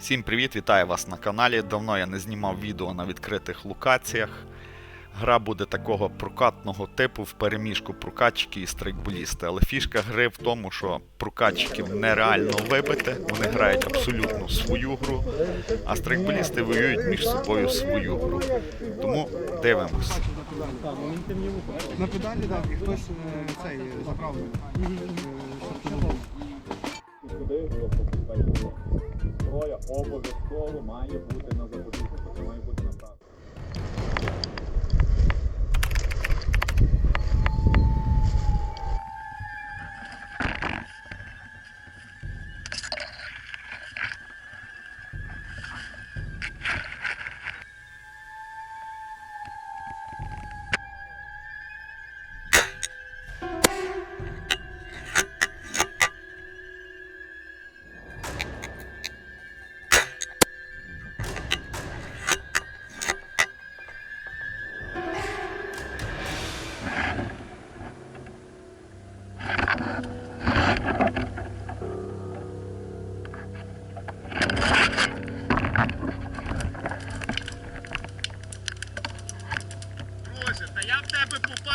Всім привіт, вітаю вас на каналі. Давно я не знімав відео на відкритих локаціях. Гра буде такого прокатного типу в переміжку прокатчики і стрейкболісти. Але фішка гри в тому, що прокатчиків нереально вибити, вони грають абсолютно свою гру, а стрейкболісти воюють між собою свою гру. Тому дивимось. На педалі, так, хтось е, цей заправлений. Зброя обов'язково має бути на запобіжнику,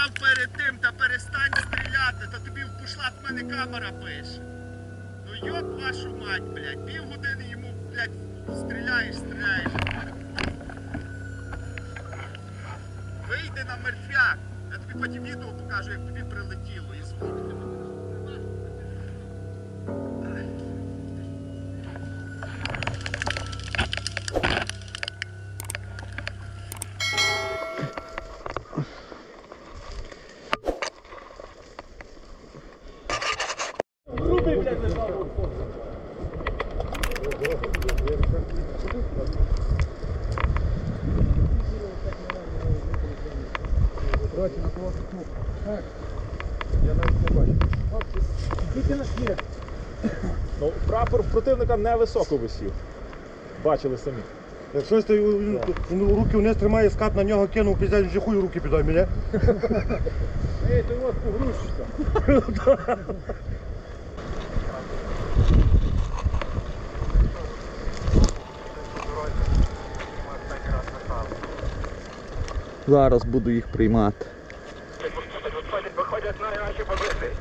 тебе перед тим, та перестань стріляти, та тобі в бушлат в мене камера пише. Ну йоп вашу мать, блядь, півгодини йому, блядь, стріляєш, стріляєш. Вийди на мертвяк. Я тобі потім відео покажу, як тобі прилетіло і звук. Ну, прапор противника невисоко висів. Бачили самі. Якщо ти він руки вниз тримає скат на нього кинув, піздець, вже хуй руки підай мене. Ей, ти от погрузишся. Зараз буду їх приймати. Виходять наші позиції.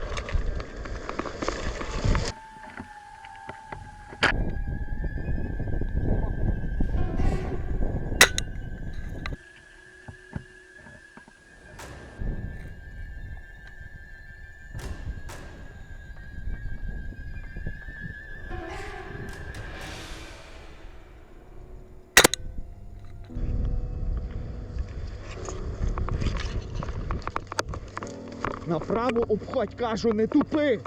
Направо обходь, кажу, не тупи.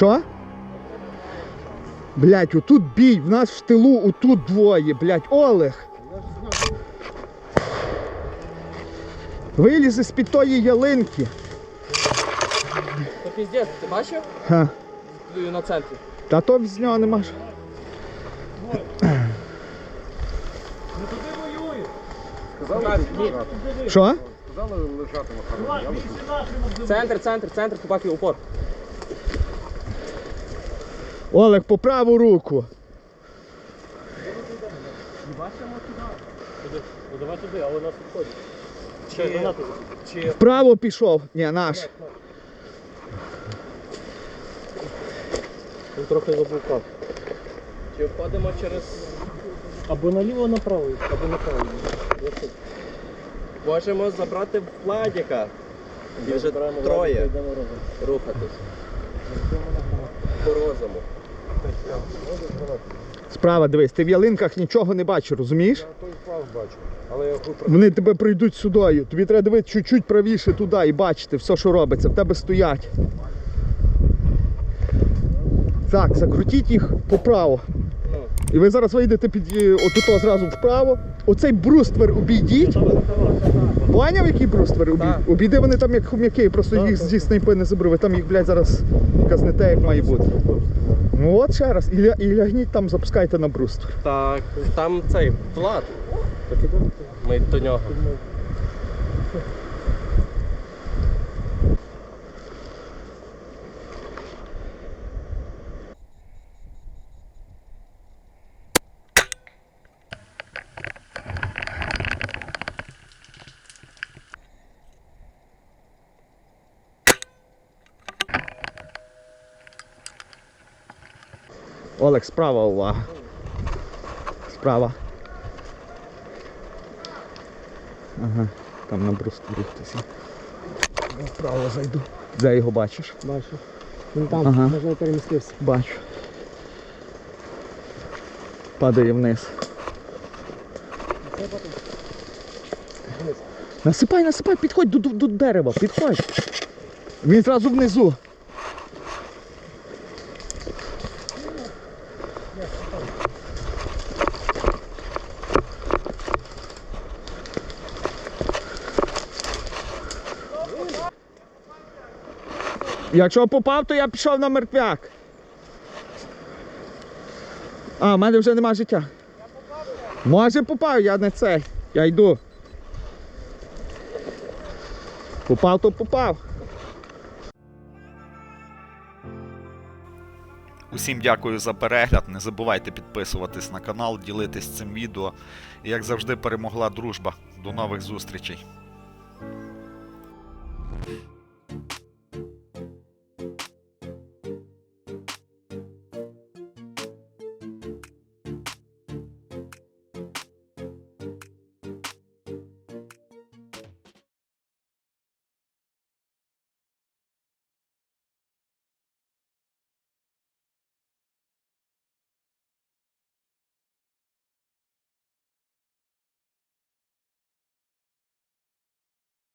Що? Блять, отут бій, в нас в тилу отут двоє, блять, Олег. Виліз із-під тої ялинки. Та піздець, ти бачив? Ха. На центрі. Та то з нього нема. ж. Ні. Що? Центр, центр, центр, купаки, упор. Олег, по праву руку. Ну давай туди, але нас відходить. Ще гранати. Чи Вправо пішов. Ні, наш. він трохи заблукав. Чи входимо через. Або наліво направо, або направо. Можемо забрати Владіка. І вже троє рухатись. По розуму. Справа, дивись, ти в ялинках нічого не бачиш, розумієш? Той сплав бачу. Але я хочу Вони тебе прийдуть сюди. Тобі треба дивитися чуть-чуть правіше туди і бачити все, що робиться. В тебе стоять. Так, закрутіть їх поправо. І ви зараз вийдете під е, отуто зразу вправо. Оцей бруствер обійдіть. Поняв, який бруствер? Обій... Обійди вони там як хом'яки, просто їх зі снайпи не. Ви там їх, блядь, зараз казнете, як має бути. Ну от ще раз. І, ля... і лягніть там, запускайте на бруствер. Так, там цей Влад. Ми до нього. Олег, справа увага. Справа. Ага, там на брустворі хтось. є. Я Вправо зайду. Де його бачиш? Бачу. Він там, Ага. можливо, перемістився. Бачу. Падає вниз. Насипай, насипай, підходь до, до, до дерева, підходь. Він зразу внизу. Якщо попав, то я пішов на мертвяк. А, в мене вже нема життя. Я попав? Може попав, я не цей. Я йду. Попав, то попав. Усім дякую за перегляд. Не забувайте підписуватись на канал, ділитись цим відео. І як завжди перемогла дружба. До нових зустрічей.